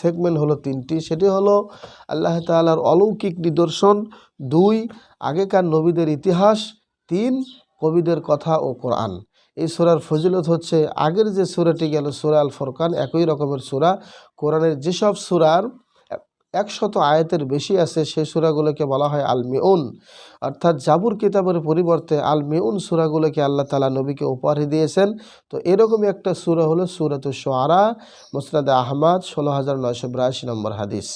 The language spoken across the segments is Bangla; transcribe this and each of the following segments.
সেগমেন্ট হলো তিনটি। সেটি হলো আল্লাহ তালার অলৌকিক নিদর্শন। দুই, আগেকার নবীদের ইতিহাস। তিন, কবিদের কথা ও কোরআন। এই সুরার ফজিলত হচ্ছে, আগের যে সুরাটি গেল সুরা আল ফরকান একই রকমের সুরা। কোরআনের যেসব সূরার একশত আয়াতের বেশি আছে সেই সূরাগুলোকে বলা হয় আল মিউন অর্থাৎ জাবুর কিতাবের পরিবর্তে আল মিউন সূরাগুলোকে আল্লাহ তালা নবীকে উপহার দিয়েছেন। তো এরকমই একটা সূরা হলো সূরাতুশ সোয়ারা মুসনাদে আহমদ ষোলো হাজার নয়শো বিরাশি নম্বর হাদিস।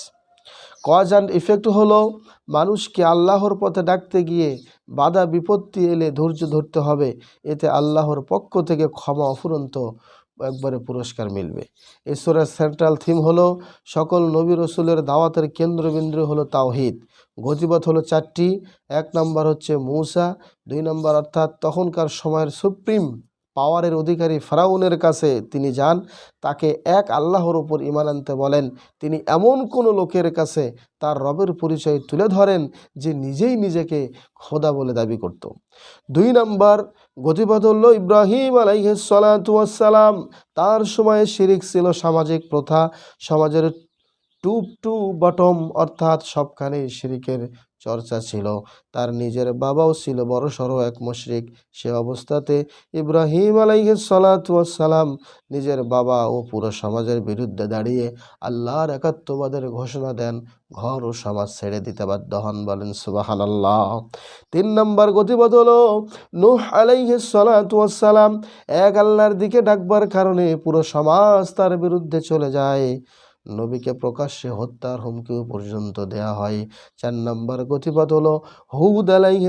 কজ অ্যান্ড ইফেক্ট হলো, মানুষকে আল্লাহর পথে ডাকতে গিয়ে বাধা বিপত্তি এলে ধৈর্য ধরতে হবে। এতে আল্লাহর পক্ষ থেকে ক্ষমা অফুরন্ত। একবারে পুরস্কার মিলবে। এই সুরার সেন্ট্রাল থিম হলো, সকল নবী রসুলের দাওয়াতের কেন্দ্রবিন্দু হলো তাওহিদ। গতিপথ হলো চারটি, এক নাম্বার হচ্ছে মৌসা, দুই নাম্বার অর্থাৎ তখনকার সময়ের সুপ্রিম পাওয়ারের অধিকারী ফেরাউনের কাছে তিনি যান। তাকে এক আল্লাহর উপর ইমান আনতে বলেন। তিনি এমন কোনো লোকের কাছে তার রবের পরিচয় তুলে ধরেন যে নিজেই নিজেকে খোদা বলে দাবি করত। দুই নম্বর, গতিপথ হল ইব্রাহিম আলাইসালাম তার সময়ে শিরিক ছিল সামাজিক প্রথা। সমাজের টুপ টু বটম অর্থাৎ সবখানেই শিরিকের চর্চা ছিল। তার নিজের বাবাও ছিল বড় সড়ো এক মুশরিক। সে অবস্থাতে ইব্রাহিম আলাইসালাম নিজের বাবা ও পুরো সমাজের বিরুদ্ধে দাঁড়িয়ে আল্লাহর একাত্মবাদের ঘোষণা দেন, ঘর ও সমাজ ছেড়ে দিতে বাধ্য হন। বলেন সুবাহান আল্লাহ তিন নম্বর গতিপথ হলো, নূহ আলাইসালাম এক আল্লাহর দিকে ডাকবার কারণে পুরো সমাজ তার বিরুদ্ধে চলে যায়। নবীকে প্রকাশ্যে হত্যার হুমকিও পর্যন্ত দেয়া হয়। চার নম্বর গতিপথ হলো, হুদ আলাইহ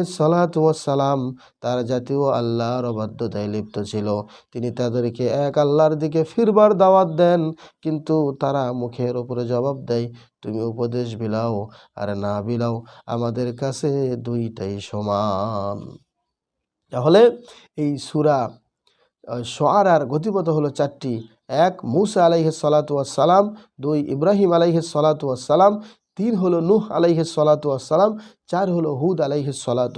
সালাম তার জাতীয় আল্লাহর অবাধ্যতায় লিপ্ত ছিল। তিনি তাদেরকে এক আল্লাহর দিকে ফিরবার দাওয়াত দেন, কিন্তু তারা মুখের উপরে জবাব দেয়, তুমি উপদেশ বিলাও আর না বিলাও, আমাদের কাছে দুইটাই সমান। তাহলে এই সুরা সোয়ার আর গতিপথ হলো চারটি। এক, মুসা আলাইহ সালাম দুই, ইব্রাহিম আলাইহ সালাম তিন হলো নুহ আলাইহ সালাম চার হলো হুদ আলাইহ সালাম